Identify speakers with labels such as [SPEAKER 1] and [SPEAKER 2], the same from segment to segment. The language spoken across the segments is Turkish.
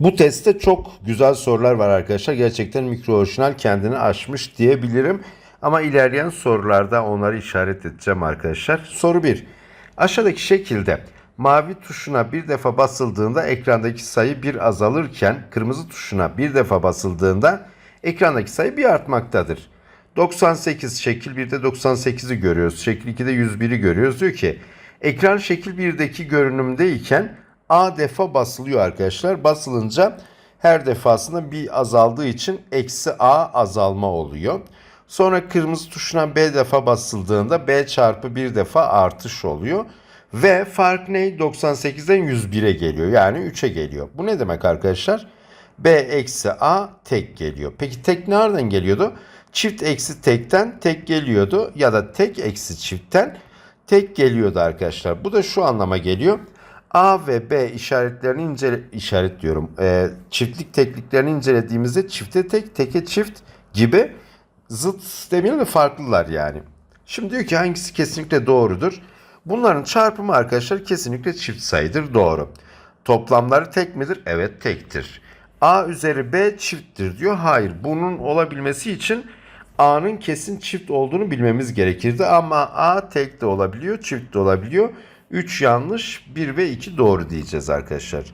[SPEAKER 1] Bu testte çok güzel sorular var arkadaşlar. Gerçekten mikro orijinal kendini aşmış diyebilirim. Ama ilerleyen sorularda onları işaret edeceğim arkadaşlar. Soru 1. Aşağıdaki şekilde mavi tuşuna bir defa basıldığında ekrandaki sayı bir azalırken kırmızı tuşuna bir defa basıldığında ekrandaki sayı bir artmaktadır. 98 şekil 1'de 98'i görüyoruz. Şekil 2'de 101'i görüyoruz. Diyor ki ekran şekil 1'deki görünümdeyken A defa basılıyor arkadaşlar. Basılınca her defasında bir azaldığı için eksi A azalma oluyor. Sonra kırmızı tuşuna B defa basıldığında B çarpı bir defa artış oluyor. Ve fark ne? 98'den 101'e geliyor. Yani 3'e geliyor. Bu ne demek arkadaşlar? B eksi A tek geliyor. Peki tek nereden geliyordu? Çift eksi tekten tek geliyordu. Ya da tek eksi çiftten tek geliyordu arkadaşlar. Bu da şu anlama geliyor. A ve B işaretlerini incele işaret diyorum. Ee, çiftlik tekliklerini incelediğimizde çifte tek, teke çift gibi zıt de farklılar yani. Şimdi diyor ki hangisi kesinlikle doğrudur? Bunların çarpımı arkadaşlar kesinlikle çift sayıdır. Doğru. Toplamları tek midir? Evet tektir. A üzeri B çifttir diyor. Hayır. Bunun olabilmesi için A'nın kesin çift olduğunu bilmemiz gerekirdi. Ama A tek de olabiliyor, çift de olabiliyor. 3 yanlış, 1 ve 2 doğru diyeceğiz arkadaşlar.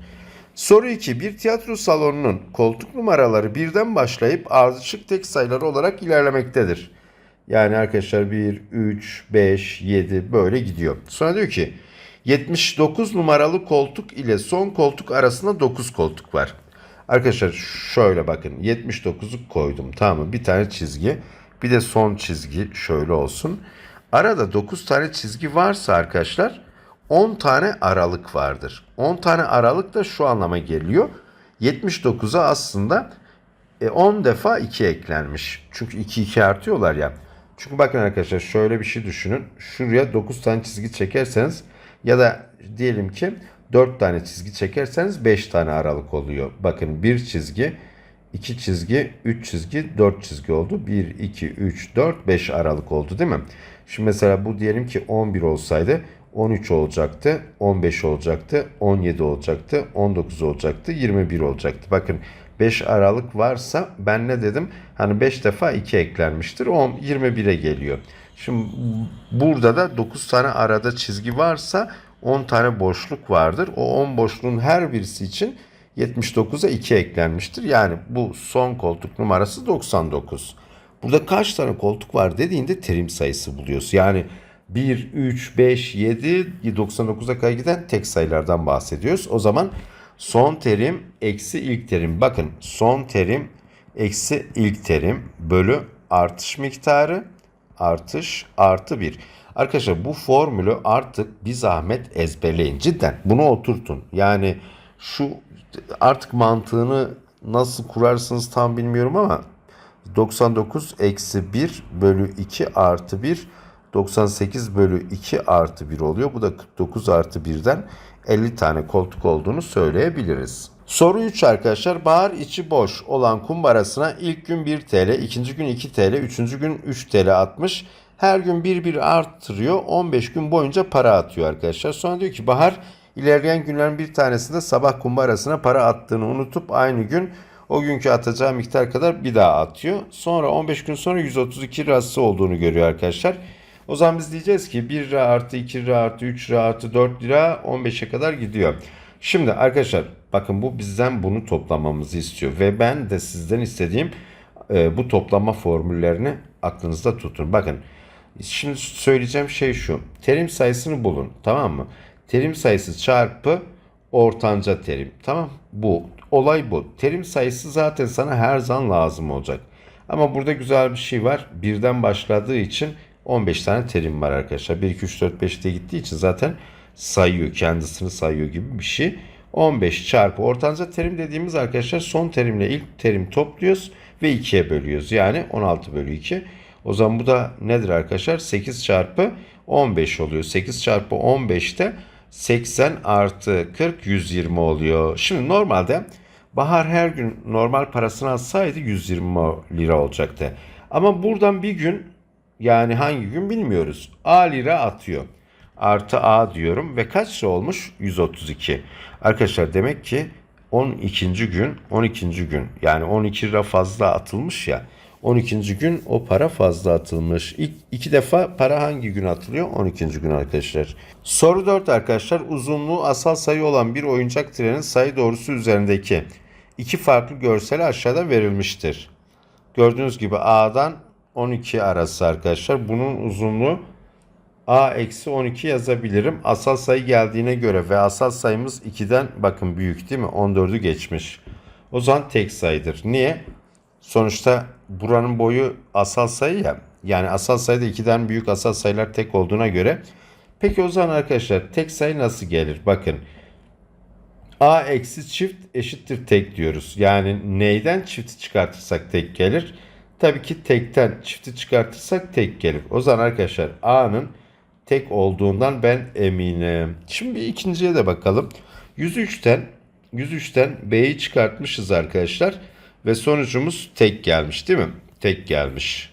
[SPEAKER 1] Soru 2. Bir tiyatro salonunun koltuk numaraları birden başlayıp ardışık tek sayıları olarak ilerlemektedir. Yani arkadaşlar 1, 3, 5, 7 böyle gidiyor. Sonra diyor ki 79 numaralı koltuk ile son koltuk arasında 9 koltuk var. Arkadaşlar şöyle bakın 79'u koydum tamam mı? Bir tane çizgi bir de son çizgi şöyle olsun. Arada 9 tane çizgi varsa arkadaşlar 10 tane aralık vardır. 10 tane aralık da şu anlama geliyor. 79'a aslında e, 10 defa 2 eklenmiş. Çünkü 2 2 artıyorlar ya. Çünkü bakın arkadaşlar şöyle bir şey düşünün. Şuraya 9 tane çizgi çekerseniz ya da diyelim ki 4 tane çizgi çekerseniz 5 tane aralık oluyor. Bakın bir çizgi, 2 çizgi, 3 çizgi, 4 çizgi oldu. 1, 2, 3, 4, 5 aralık oldu değil mi? Şimdi mesela bu diyelim ki 11 olsaydı 13 olacaktı, 15 olacaktı, 17 olacaktı, 19 olacaktı, 21 olacaktı. Bakın 5 aralık varsa ben ne dedim? Hani 5 defa 2 eklenmiştir. 10 21'e geliyor. Şimdi burada da 9 tane arada çizgi varsa 10 tane boşluk vardır. O 10 boşluğun her birisi için 79'a 2 eklenmiştir. Yani bu son koltuk numarası 99. Burada kaç tane koltuk var dediğinde terim sayısı buluyoruz. Yani 1, 3, 5, 7, 99'a kadar giden tek sayılardan bahsediyoruz. O zaman son terim eksi ilk terim. Bakın son terim eksi ilk terim bölü artış miktarı artış artı 1. Arkadaşlar bu formülü artık bir zahmet ezberleyin. Cidden bunu oturtun. Yani şu artık mantığını nasıl kurarsınız tam bilmiyorum ama 99 eksi 1 bölü 2 artı 1 98 bölü 2 artı 1 oluyor. Bu da 49 artı 1'den 50 tane koltuk olduğunu söyleyebiliriz. Soru 3 arkadaşlar. Bahar içi boş olan kumbarasına ilk gün 1 TL, ikinci gün 2 TL, üçüncü gün 3 TL atmış. Her gün bir bir arttırıyor. 15 gün boyunca para atıyor arkadaşlar. Sonra diyor ki Bahar ilerleyen günlerin bir tanesinde sabah kumbarasına para attığını unutup aynı gün o günkü atacağı miktar kadar bir daha atıyor. Sonra 15 gün sonra 132 lirası olduğunu görüyor arkadaşlar. O zaman biz diyeceğiz ki 1 lira artı 2 lira artı 3 lira artı 4 lira 15'e kadar gidiyor. Şimdi arkadaşlar bakın bu bizden bunu toplamamızı istiyor. Ve ben de sizden istediğim e, bu toplama formüllerini aklınızda tutun. Bakın şimdi söyleyeceğim şey şu. Terim sayısını bulun tamam mı? Terim sayısı çarpı ortanca terim. Tamam bu. Olay bu. Terim sayısı zaten sana her zaman lazım olacak. Ama burada güzel bir şey var. Birden başladığı için 15 tane terim var arkadaşlar. 1, 2, 3, 4, 5 diye gittiği için zaten sayıyor. Kendisini sayıyor gibi bir şey. 15 çarpı ortanca terim dediğimiz arkadaşlar son terimle ilk terim topluyoruz ve 2'ye bölüyoruz. Yani 16 bölü 2. O zaman bu da nedir arkadaşlar? 8 çarpı 15 oluyor. 8 çarpı 15'te 80 artı 40 120 oluyor. Şimdi normalde Bahar her gün normal parasını alsaydı 120 lira olacaktı. Ama buradan bir gün yani hangi gün bilmiyoruz. A lira atıyor. Artı A diyorum ve kaç lira olmuş? 132. Arkadaşlar demek ki 12. gün 12. gün yani 12 lira fazla atılmış ya 12. gün o para fazla atılmış. İlk iki defa para hangi gün atılıyor? 12. gün arkadaşlar. Soru 4 arkadaşlar. Uzunluğu asal sayı olan bir oyuncak trenin sayı doğrusu üzerindeki iki farklı görsel aşağıda verilmiştir. Gördüğünüz gibi A'dan 12 arası arkadaşlar. Bunun uzunluğu A eksi 12 yazabilirim. Asal sayı geldiğine göre ve asal sayımız 2'den bakın büyük değil mi? 14'ü geçmiş. O zaman tek sayıdır. Niye? Sonuçta buranın boyu asal sayı ya. Yani asal sayıda 2'den büyük asal sayılar tek olduğuna göre. Peki o zaman arkadaşlar tek sayı nasıl gelir? Bakın. A eksi çift eşittir tek diyoruz. Yani neyden çifti çıkartırsak tek gelir. Tabii ki tekten çifti çıkartırsak tek gelir. O zaman arkadaşlar A'nın tek olduğundan ben eminim. Şimdi bir ikinciye de bakalım. 103'ten 103'ten B'yi çıkartmışız arkadaşlar. Ve sonucumuz tek gelmiş değil mi? Tek gelmiş.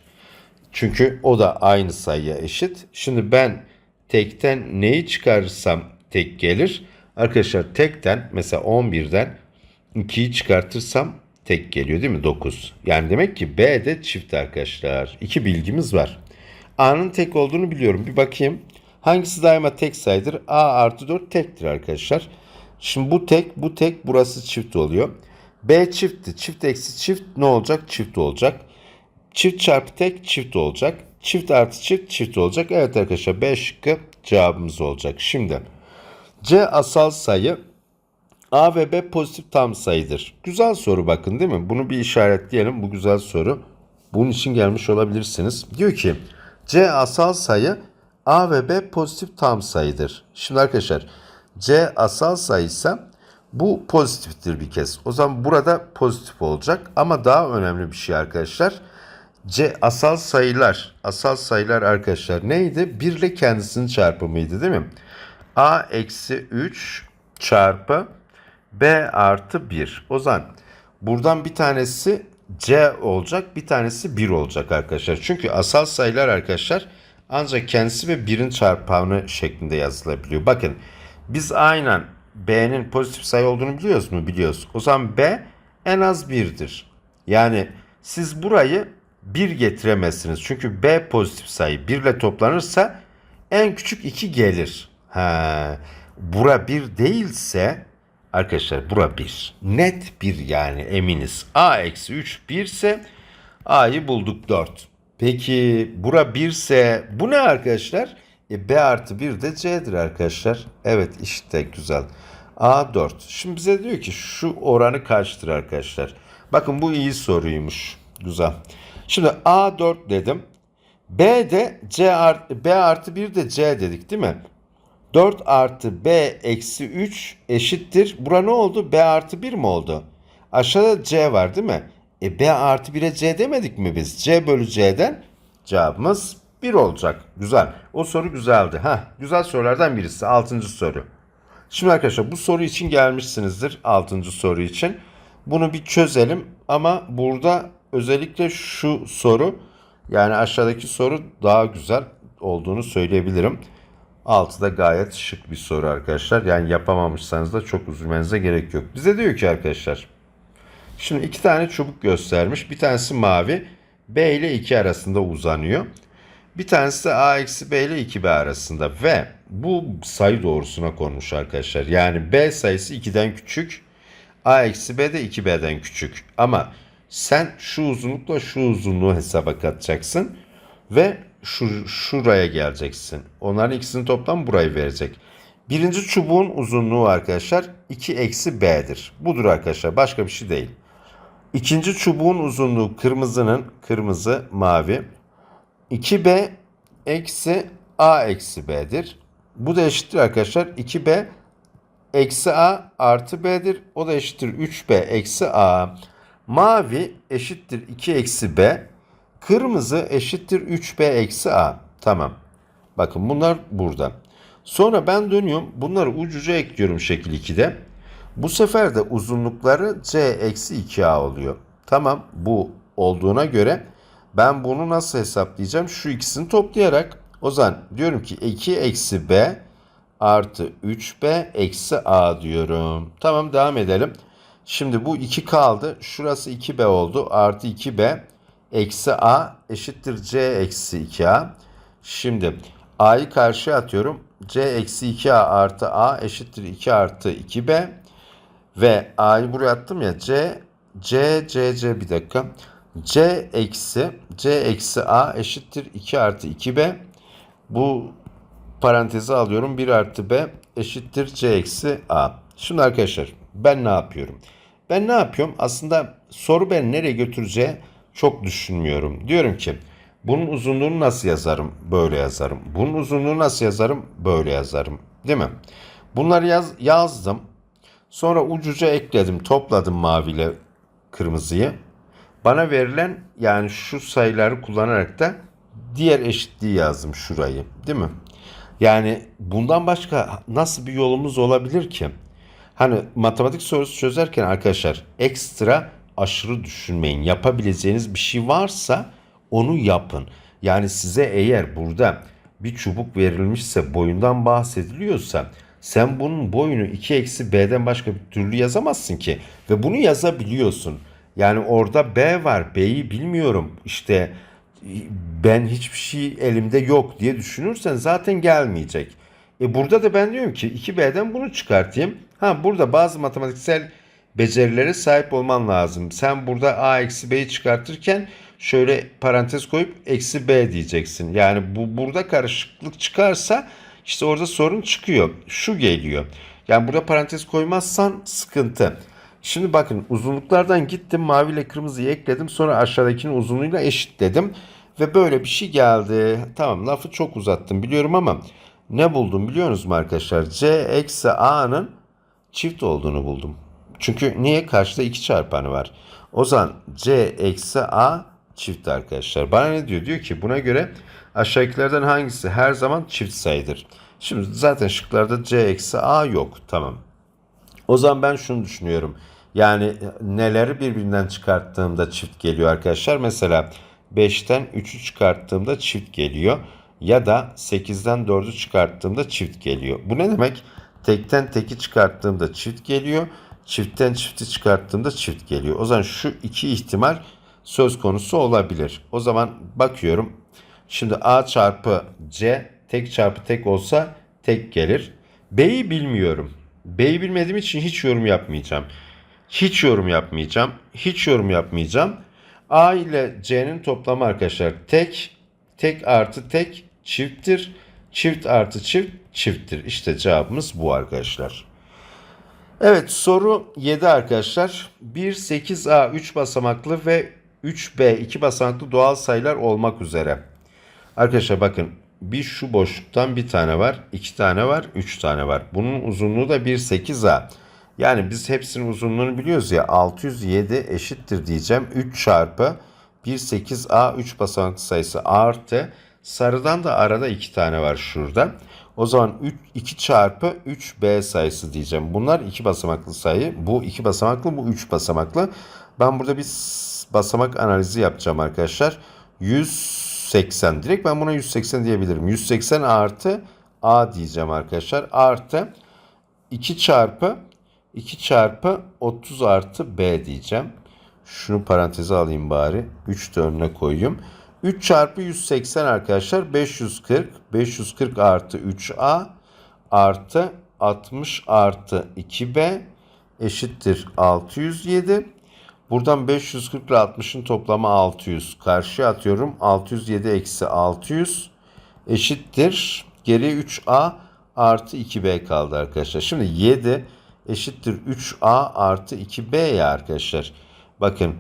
[SPEAKER 1] Çünkü o da aynı sayıya eşit. Şimdi ben tekten neyi çıkarırsam tek gelir. Arkadaşlar tekten mesela 11'den 2'yi çıkartırsam tek geliyor değil mi? 9. Yani demek ki B de çift arkadaşlar. İki bilgimiz var. A'nın tek olduğunu biliyorum. Bir bakayım. Hangisi daima tek sayıdır? A artı 4 tektir arkadaşlar. Şimdi bu tek, bu tek, burası çift oluyor. B çiftti. Çift eksi çift ne olacak? Çift olacak. Çift çarpı tek çift olacak. Çift artı çift çift olacak. Evet arkadaşlar B şıkkı cevabımız olacak. Şimdi C asal sayı A ve B pozitif tam sayıdır. Güzel soru bakın değil mi? Bunu bir işaretleyelim. Bu güzel soru. Bunun için gelmiş olabilirsiniz. Diyor ki C asal sayı A ve B pozitif tam sayıdır. Şimdi arkadaşlar C asal sayıysa bu pozitiftir bir kez. O zaman burada pozitif olacak ama daha önemli bir şey arkadaşlar. C asal sayılar. Asal sayılar arkadaşlar neydi? 1 ile kendisinin çarpımıydı değil mi? A eksi 3 çarpı B artı 1. O zaman buradan bir tanesi C olacak bir tanesi 1 olacak arkadaşlar. Çünkü asal sayılar arkadaşlar ancak kendisi ve 1'in çarpanı şeklinde yazılabiliyor. Bakın biz aynen B'nin pozitif sayı olduğunu biliyoruz mu? Biliyoruz. O zaman B en az 1'dir. Yani siz burayı 1 getiremezsiniz. Çünkü B pozitif sayı 1 ile toplanırsa en küçük 2 gelir. Ha, bura 1 değilse arkadaşlar bura 1. Net 1 yani eminiz. A eksi 3 1 ise A'yı bulduk 4. Peki bura 1 ise bu ne arkadaşlar? E, B artı 1 de C'dir arkadaşlar. Evet işte güzel. A 4. Şimdi bize diyor ki şu oranı kaçtır arkadaşlar? Bakın bu iyi soruymuş. Güzel. Şimdi A 4 dedim. B de C artı, B artı 1 de C dedik değil mi? 4 artı B eksi 3 eşittir. Bura ne oldu? B artı 1 mi oldu? Aşağıda C var değil mi? E B artı 1'e C demedik mi biz? C bölü C'den cevabımız 1 olacak. Güzel. O soru güzeldi. Ha, güzel sorulardan birisi. 6. soru. Şimdi arkadaşlar bu soru için gelmişsinizdir. 6. soru için. Bunu bir çözelim ama burada özellikle şu soru yani aşağıdaki soru daha güzel olduğunu söyleyebilirim. 6'da gayet şık bir soru arkadaşlar. Yani yapamamışsanız da çok üzülmenize gerek yok. Bize diyor ki arkadaşlar. Şimdi iki tane çubuk göstermiş. Bir tanesi mavi. B ile 2 arasında uzanıyor. Bir tanesi de A eksi B ile 2B arasında. Ve bu sayı doğrusuna konmuş arkadaşlar. Yani B sayısı 2'den küçük. A eksi B de 2B'den küçük. Ama sen şu uzunlukla şu uzunluğu hesaba katacaksın. Ve şu, şuraya geleceksin. Onların ikisini toplam burayı verecek. Birinci çubuğun uzunluğu arkadaşlar 2 eksi B'dir. Budur arkadaşlar başka bir şey değil. İkinci çubuğun uzunluğu kırmızının kırmızı mavi 2B eksi A eksi B'dir. Bu da eşittir arkadaşlar 2B eksi A artı B'dir. O da eşittir 3B eksi A. Mavi eşittir 2 eksi B. Kırmızı eşittir 3B eksi A. Tamam. Bakın bunlar burada. Sonra ben dönüyorum. Bunları ucuca ekliyorum şekil 2'de. Bu sefer de uzunlukları C eksi 2A oluyor. Tamam bu olduğuna göre ben bunu nasıl hesaplayacağım? Şu ikisini toplayarak o zaman diyorum ki 2 eksi B artı 3B eksi A diyorum. Tamam devam edelim. Şimdi bu 2 kaldı. Şurası 2b oldu. Artı 2b eksi a eşittir c eksi 2a. Şimdi a'yı karşıya atıyorum. c eksi 2a artı a eşittir 2 artı 2b. Ve a'yı buraya attım ya c c c c bir dakika. c eksi c eksi a eşittir 2 artı 2b. Bu parantezi alıyorum. 1 artı b eşittir c eksi a. Şimdi arkadaşlar ben ne yapıyorum? Ben ne yapıyorum? Aslında soru beni nereye götüreceği çok düşünmüyorum. Diyorum ki bunun uzunluğunu nasıl yazarım? Böyle yazarım. Bunun uzunluğunu nasıl yazarım? Böyle yazarım. Değil mi? Bunları yaz, yazdım. Sonra ucuca ekledim. Topladım maviyle kırmızıyı. Bana verilen yani şu sayıları kullanarak da diğer eşitliği yazdım şurayı. Değil mi? Yani bundan başka nasıl bir yolumuz olabilir ki? Hani matematik sorusu çözerken arkadaşlar ekstra aşırı düşünmeyin. Yapabileceğiniz bir şey varsa onu yapın. Yani size eğer burada bir çubuk verilmişse boyundan bahsediliyorsa sen bunun boyunu 2 eksi b'den başka bir türlü yazamazsın ki. Ve bunu yazabiliyorsun. Yani orada b var. B'yi bilmiyorum. İşte ben hiçbir şey elimde yok diye düşünürsen zaten gelmeyecek. E burada da ben diyorum ki 2B'den bunu çıkartayım. Ha burada bazı matematiksel becerilere sahip olman lazım. Sen burada A eksi B'yi çıkartırken şöyle parantez koyup eksi B diyeceksin. Yani bu burada karışıklık çıkarsa işte orada sorun çıkıyor. Şu geliyor. Yani burada parantez koymazsan sıkıntı. Şimdi bakın uzunluklardan gittim mavi ile kırmızıyı ekledim sonra aşağıdakinin uzunluğuyla eşitledim ve böyle bir şey geldi. Tamam lafı çok uzattım biliyorum ama ne buldum biliyorsunuz mu arkadaşlar? C eksi A'nın çift olduğunu buldum. Çünkü niye? Karşıda iki çarpanı var. O zaman C eksi A çift arkadaşlar. Bana ne diyor? Diyor ki buna göre aşağıdakilerden hangisi her zaman çift sayıdır? Şimdi zaten şıklarda C eksi A yok. Tamam. O zaman ben şunu düşünüyorum. Yani neleri birbirinden çıkarttığımda çift geliyor arkadaşlar. Mesela 5'ten 3'ü çıkarttığımda çift geliyor. Ya da 8'den 4'ü çıkarttığımda çift geliyor. Bu ne demek? Tekten teki çıkarttığımda çift geliyor. Çiftten çifti çıkarttığımda çift geliyor. O zaman şu iki ihtimal söz konusu olabilir. O zaman bakıyorum. Şimdi A çarpı C tek çarpı tek olsa tek gelir. B'yi bilmiyorum. B'yi bilmediğim için hiç yorum yapmayacağım. Hiç yorum yapmayacağım. Hiç yorum yapmayacağım. A ile C'nin toplamı arkadaşlar tek, tek artı tek çifttir. Çift artı çift çifttir. İşte cevabımız bu arkadaşlar. Evet soru 7 arkadaşlar. 1, 8A 3 basamaklı ve 3B 2 basamaklı doğal sayılar olmak üzere. Arkadaşlar bakın bir şu boşluktan bir tane var, iki tane var, üç tane var. Bunun uzunluğu da 1, 8A. Yani biz hepsinin uzunluğunu biliyoruz ya 607 eşittir diyeceğim. 3 çarpı 1, 8A 3 basamaklı sayısı artı sarıdan da arada 2 tane var şurada. O zaman 3, 2 çarpı 3B sayısı diyeceğim. Bunlar 2 basamaklı sayı. Bu 2 basamaklı, bu 3 basamaklı. Ben burada bir basamak analizi yapacağım arkadaşlar. 180. Direkt ben buna 180 diyebilirim. 180 artı A diyeceğim arkadaşlar. Artı 2 çarpı 2 çarpı 30 artı B diyeceğim. Şunu paranteze alayım bari. 3 de önüne koyayım. 3 çarpı 180 arkadaşlar 540. 540 artı 3A artı 60 artı 2B eşittir 607. Buradan 540 ile 60'ın toplamı 600. Karşıya atıyorum. 607 eksi 600 eşittir. Geriye 3A artı 2B kaldı arkadaşlar. Şimdi 7 eşittir 3A artı 2B ya arkadaşlar. Bakın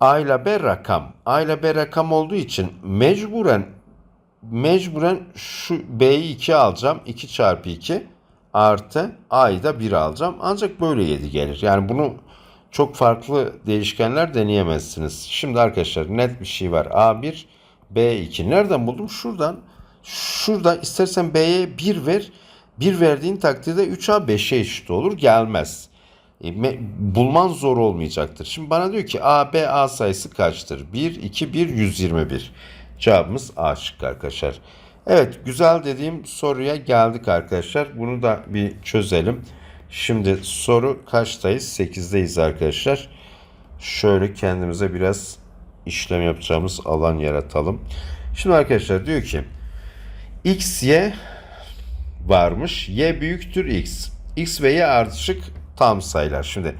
[SPEAKER 1] A ile B rakam. A ile B rakam olduğu için mecburen mecburen şu B'yi 2 alacağım. 2 çarpı 2 artı A'yı da 1 alacağım. Ancak böyle 7 gelir. Yani bunu çok farklı değişkenler deneyemezsiniz. Şimdi arkadaşlar net bir şey var. A1, B2. Nereden buldum? Şuradan. Şurada istersen B'ye 1 ver. 1 verdiğin takdirde 3A 5'e eşit olur. Gelmez. E, bulman zor olmayacaktır. Şimdi bana diyor ki A, B, A sayısı kaçtır? 1, 2, 1, 121. Cevabımız A şıkkı arkadaşlar. Evet güzel dediğim soruya geldik arkadaşlar. Bunu da bir çözelim. Şimdi soru kaçtayız? 8'deyiz arkadaşlar. Şöyle kendimize biraz işlem yapacağımız alan yaratalım. Şimdi arkadaşlar diyor ki x, y varmış. Y büyüktür x. X ve y ardışık tam sayılar. Şimdi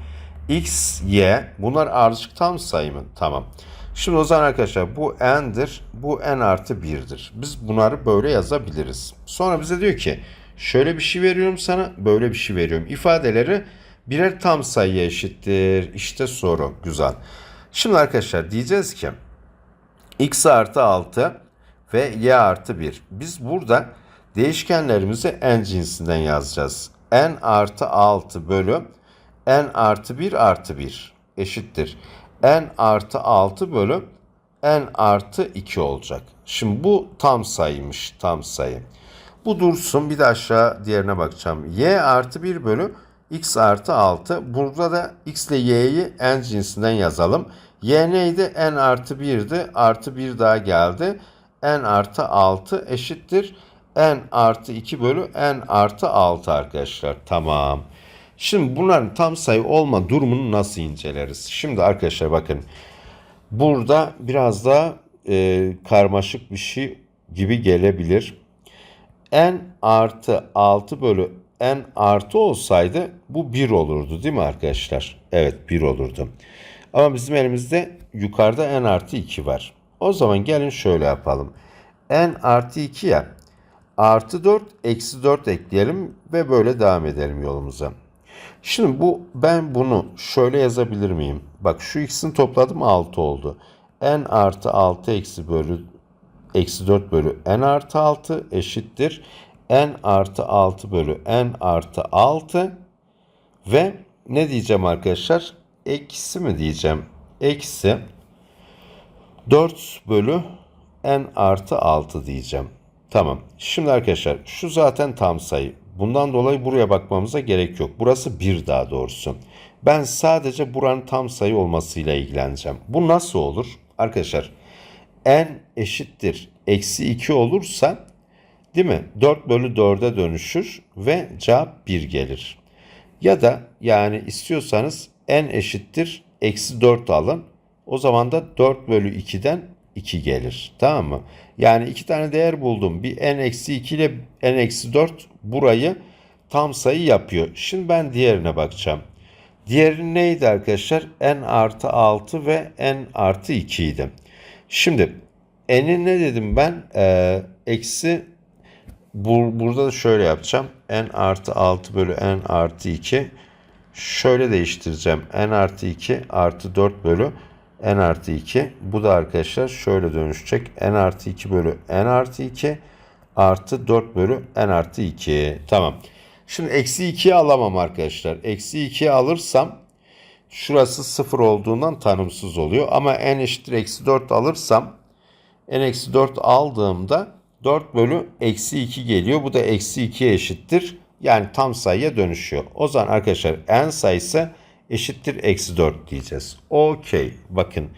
[SPEAKER 1] x, y bunlar ardışık tam sayı mı? Tamam. Şimdi o zaman arkadaşlar bu n'dir. Bu n artı 1'dir. Biz bunları böyle yazabiliriz. Sonra bize diyor ki şöyle bir şey veriyorum sana böyle bir şey veriyorum. İfadeleri birer tam sayıya eşittir. İşte soru. Güzel. Şimdi arkadaşlar diyeceğiz ki x artı 6 ve y artı 1. Biz burada değişkenlerimizi n cinsinden yazacağız. N artı 6 bölü n artı 1 artı 1 eşittir. n artı 6 bölü n artı 2 olacak. Şimdi bu tam sayıymış tam sayı. Bu dursun bir de aşağı diğerine bakacağım. y artı 1 bölü x artı 6. Burada da x ile y'yi n cinsinden yazalım. y neydi? n artı 1'di. Artı 1 daha geldi. n artı 6 eşittir. N artı 2 bölü n artı 6 arkadaşlar. Tamam. Şimdi bunların tam sayı olma durumunu nasıl inceleriz? Şimdi arkadaşlar bakın. Burada biraz daha e, karmaşık bir şey gibi gelebilir n artı 6 bölü n artı olsaydı bu 1 olurdu değil mi arkadaşlar? Evet 1 olurdu. Ama bizim elimizde yukarıda n artı 2 var. O zaman gelin şöyle yapalım. n artı 2 ya artı 4 eksi 4 ekleyelim ve böyle devam edelim yolumuza. Şimdi bu ben bunu şöyle yazabilir miyim? Bak şu x'in topladım 6 oldu. n artı 6 eksi bölü eksi 4 bölü n artı 6 eşittir. n artı 6 bölü n artı 6 ve ne diyeceğim arkadaşlar? Eksi mi diyeceğim? Eksi 4 bölü n artı 6 diyeceğim. Tamam. Şimdi arkadaşlar şu zaten tam sayı. Bundan dolayı buraya bakmamıza gerek yok. Burası 1 daha doğrusu. Ben sadece buranın tam sayı olmasıyla ilgileneceğim. Bu nasıl olur? Arkadaşlar n eşittir eksi 2 olursa değil mi 4 bölü 4'e dönüşür ve cevap 1 gelir. Ya da yani istiyorsanız n eşittir eksi 4 alın. O zaman da 4 bölü 2'den 2 gelir. Tamam mı? Yani iki tane değer buldum. Bir n eksi 2 ile n eksi 4 burayı tam sayı yapıyor. Şimdi ben diğerine bakacağım. Diğeri neydi arkadaşlar? n artı 6 ve n artı 2 idi. Şimdi n'in ne dedim ben? Ee, eksi bur, burada da şöyle yapacağım. n artı 6 bölü n artı 2 şöyle değiştireceğim. n artı 2 artı 4 bölü n artı 2. Bu da arkadaşlar şöyle dönüşecek. n artı 2 bölü n artı 2 artı 4 bölü n artı 2. Tamam. Şimdi eksi 2'yi alamam arkadaşlar. Eksi 2'yi alırsam şurası 0 olduğundan tanımsız oluyor. Ama n eşittir eksi 4 alırsam n eksi 4 aldığımda 4 bölü eksi 2 geliyor. Bu da eksi 2'ye eşittir. Yani tam sayıya dönüşüyor. O zaman arkadaşlar n sayısı eşittir eksi 4 diyeceğiz. Okey. Bakın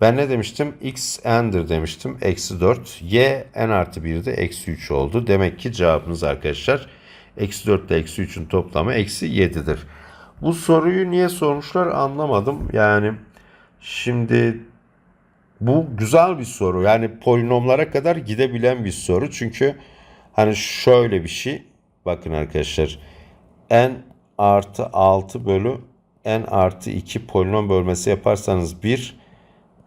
[SPEAKER 1] ben ne demiştim? x n'dir demiştim. Eksi 4. y n artı 1 de eksi 3 oldu. Demek ki cevabımız arkadaşlar eksi 4 ile eksi 3'ün toplamı eksi 7'dir. Bu soruyu niye sormuşlar anlamadım. Yani şimdi bu güzel bir soru. Yani polinomlara kadar gidebilen bir soru. Çünkü hani şöyle bir şey. Bakın arkadaşlar. n artı 6 bölü n artı 2 polinom bölmesi yaparsanız 1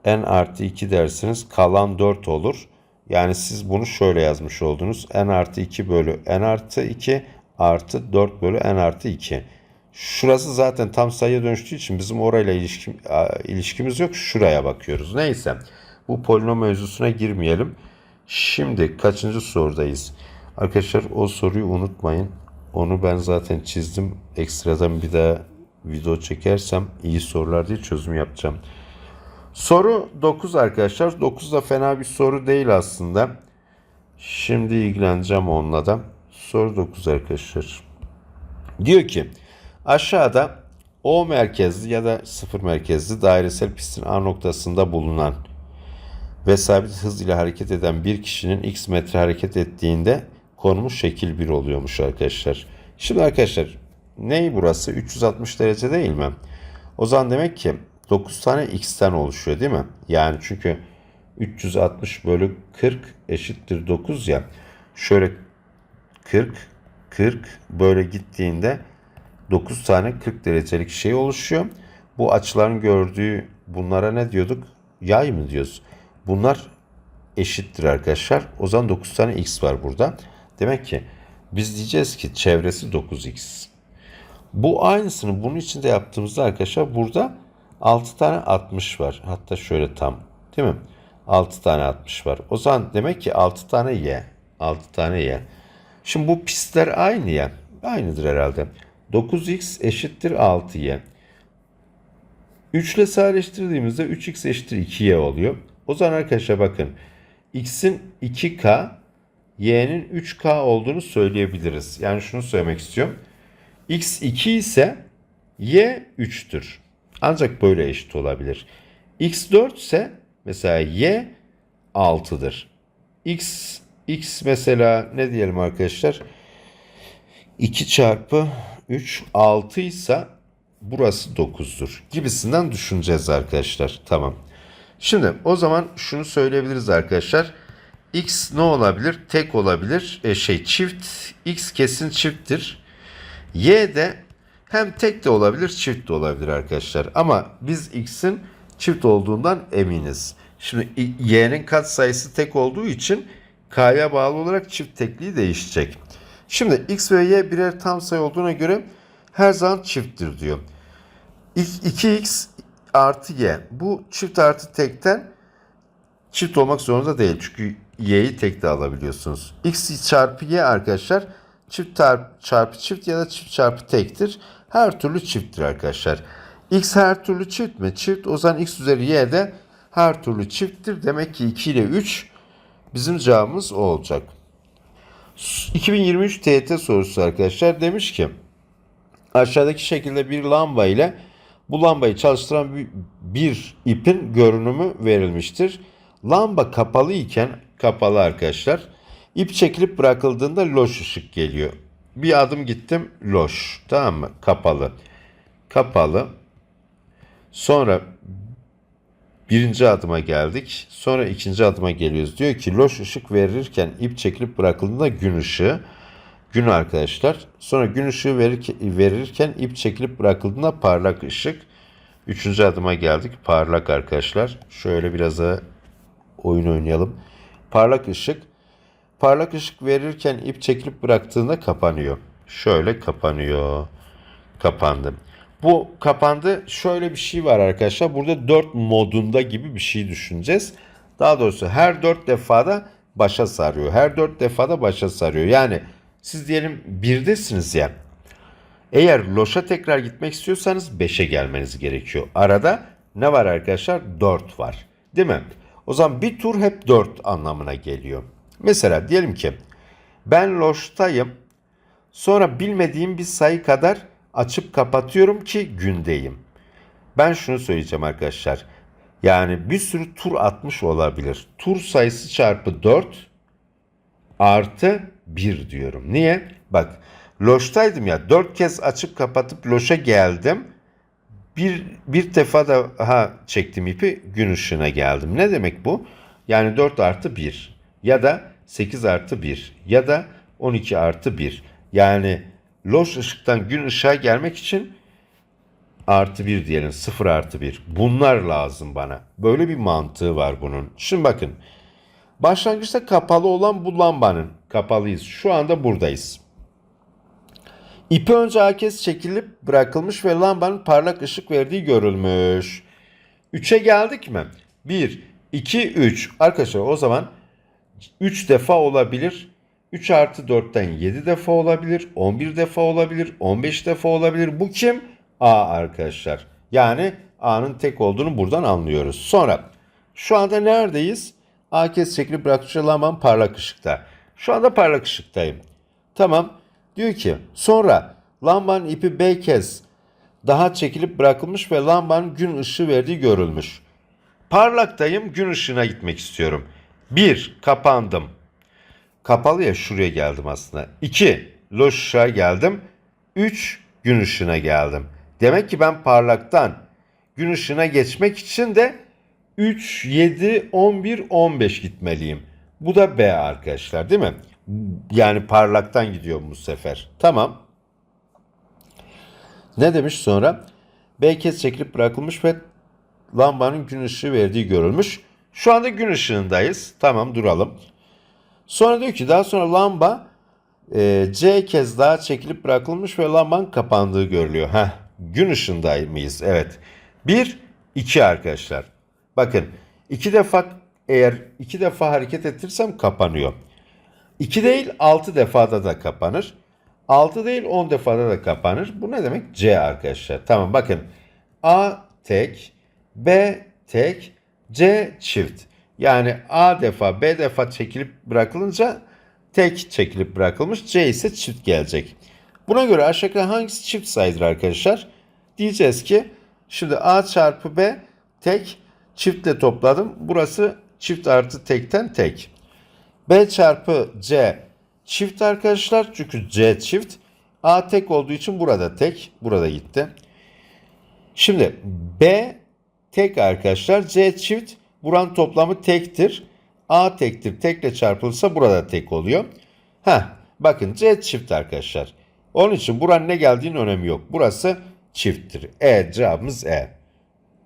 [SPEAKER 1] n artı 2 dersiniz. Kalan 4 olur. Yani siz bunu şöyle yazmış oldunuz. n artı 2 bölü n artı 2 artı 4 bölü n artı 2. Şurası zaten tam sayıya dönüştüğü için bizim orayla ilişkim, ilişkimiz yok. Şuraya bakıyoruz. Neyse. Bu polinom mevzusuna girmeyelim. Şimdi kaçıncı sorudayız? Arkadaşlar o soruyu unutmayın. Onu ben zaten çizdim. Ekstradan bir daha video çekersem iyi sorular diye çözüm yapacağım. Soru 9 arkadaşlar. 9 da fena bir soru değil aslında. Şimdi ilgileneceğim onunla da. Soru 9 arkadaşlar. Diyor ki aşağıda O merkezli ya da sıfır merkezli dairesel pistin A noktasında bulunan ve sabit hız ile hareket eden bir kişinin x metre hareket ettiğinde konumu şekil 1 oluyormuş arkadaşlar. Şimdi arkadaşlar ney burası? 360 derece değil mi? O zaman demek ki 9 tane x'ten oluşuyor değil mi? Yani çünkü 360 bölü 40 eşittir 9 ya. Şöyle 40, 40 böyle gittiğinde 9 tane 40 derecelik şey oluşuyor. Bu açıların gördüğü bunlara ne diyorduk? Yay mı diyoruz? Bunlar eşittir arkadaşlar. O zaman 9 tane x var burada. Demek ki biz diyeceğiz ki çevresi 9x. Bu aynısını bunun içinde yaptığımızda arkadaşlar burada 6 tane 60 var. Hatta şöyle tam değil mi? 6 tane 60 var. O zaman demek ki 6 tane y. 6 tane y. Şimdi bu pistler aynı ya. Aynıdır herhalde. 9x eşittir 6y. 3 ile sadeleştirdiğimizde 3x eşittir 2y oluyor. O zaman arkadaşlar bakın x'in 2k, y'nin 3k olduğunu söyleyebiliriz. Yani şunu söylemek istiyorum. X 2 ise y 3'tür. Ancak böyle eşit olabilir. x 4 ise mesela y 6'dır. x x mesela ne diyelim arkadaşlar? 2 çarpı 3 6 ise burası 9'dur gibisinden düşüneceğiz arkadaşlar. Tamam. Şimdi o zaman şunu söyleyebiliriz arkadaşlar. X ne olabilir? Tek olabilir. E, şey çift. X kesin çifttir. Y de hem tek de olabilir, çift de olabilir arkadaşlar. Ama biz X'in çift olduğundan eminiz. Şimdi Y'nin katsayısı tek olduğu için K'ya bağlı olarak çift tekliği değişecek. Şimdi X ve Y birer tam sayı olduğuna göre her zaman çifttir diyor. 2x artı y. Bu çift artı tekten çift olmak zorunda değil. Çünkü y'yi tek de alabiliyorsunuz. x çarpı y arkadaşlar çift çarpı çift ya da çift çarpı tektir. Her türlü çifttir arkadaşlar. x her türlü çift mi? Çift. O zaman x üzeri y de her türlü çifttir. Demek ki 2 ile 3 bizim cevabımız o olacak. 2023 TYT sorusu arkadaşlar demiş ki aşağıdaki şekilde bir lamba ile bu lambayı çalıştıran bir ipin görünümü verilmiştir. Lamba kapalı iken kapalı arkadaşlar. İp çekilip bırakıldığında loş ışık geliyor. Bir adım gittim loş. Tamam mı? Kapalı. Kapalı. Sonra birinci adıma geldik. Sonra ikinci adıma geliyoruz. Diyor ki loş ışık verirken ip çekilip bırakıldığında gün ışığı. Gün arkadaşlar. Sonra gün ışığı verirken ip çekilip bırakıldığında parlak ışık. Üçüncü adıma geldik. Parlak arkadaşlar. Şöyle biraz da oyun oynayalım. Parlak ışık. Parlak ışık verirken ip çekilip bıraktığında kapanıyor. Şöyle kapanıyor. Kapandı. Bu kapandı. Şöyle bir şey var arkadaşlar. Burada 4 modunda gibi bir şey düşüneceğiz. Daha doğrusu her 4 defada başa sarıyor. Her 4 defada başa sarıyor. Yani siz diyelim birdesiniz ya. Eğer loşa tekrar gitmek istiyorsanız 5'e gelmeniz gerekiyor. Arada ne var arkadaşlar? 4 var. Değil mi? O zaman bir tur hep 4 anlamına geliyor. Mesela diyelim ki ben loştayım. Sonra bilmediğim bir sayı kadar açıp kapatıyorum ki gündeyim. Ben şunu söyleyeceğim arkadaşlar. Yani bir sürü tur atmış olabilir. Tur sayısı çarpı 4 artı 1 diyorum. Niye? Bak loştaydım ya. 4 kez açıp kapatıp loşa geldim. Bir, bir defa daha çektim ipi gün ışığına geldim. Ne demek bu? Yani 4 artı 1 ya da 8 artı 1 ya da 12 artı 1. Yani loş ışıktan gün ışığa gelmek için artı 1 diyelim 0 artı 1. Bunlar lazım bana. Böyle bir mantığı var bunun. Şimdi bakın. Başlangıçta kapalı olan bu lambanın kapalıyız. Şu anda buradayız. İpi önce herkes çekilip bırakılmış ve lambanın parlak ışık verdiği görülmüş. 3'e geldik mi? 1, 2, 3. Arkadaşlar o zaman 3 defa olabilir. 3 artı 4'ten 7 defa olabilir. 11 defa olabilir. 15 defa olabilir. Bu kim? A arkadaşlar. Yani A'nın tek olduğunu buradan anlıyoruz. Sonra şu anda neredeyiz? A kez çekilip bırakmış lamban parlak ışıkta. Şu anda parlak ışıktayım. Tamam. Diyor ki sonra lambanın ipi B kez daha çekilip bırakılmış ve lambanın gün ışığı verdiği görülmüş. Parlaktayım gün ışığına gitmek istiyorum. 1. Kapandım. Kapalı ya şuraya geldim aslında. 2. Loş ışığa geldim. 3. gün ışığına geldim. Demek ki ben parlaktan gün ışığına geçmek için de 3, 7, 11, 15 gitmeliyim. Bu da B arkadaşlar değil mi? Yani parlaktan gidiyorum bu sefer. Tamam. Ne demiş sonra? B kez çekilip bırakılmış ve lambanın gün ışığı verdiği görülmüş. Şu anda gün ışığındayız. Tamam duralım. Sonra diyor ki daha sonra lamba e, C kez daha çekilip bırakılmış ve lambanın kapandığı görülüyor. Heh, gün ışığında mıyız? Evet. Bir, iki arkadaşlar. Bakın iki defa eğer iki defa hareket ettirsem kapanıyor. 2 değil 6 defada da kapanır. 6 değil 10 defada da kapanır. Bu ne demek? C arkadaşlar. Tamam bakın. A tek, B tek, C çift. Yani A defa B defa çekilip bırakılınca tek çekilip bırakılmış. C ise çift gelecek. Buna göre aşağıdaki hangisi çift sayıdır arkadaşlar? Diyeceğiz ki şimdi A çarpı B tek çiftle topladım. Burası çift artı tekten tek. B çarpı C çift arkadaşlar. Çünkü C çift. A tek olduğu için burada tek. Burada gitti. Şimdi B tek arkadaşlar. C çift. Buranın toplamı tektir. A tektir. Tekle çarpılırsa burada tek oluyor. Heh, bakın C çift arkadaşlar. Onun için buranın ne geldiğinin önemi yok. Burası çifttir. E cevabımız E.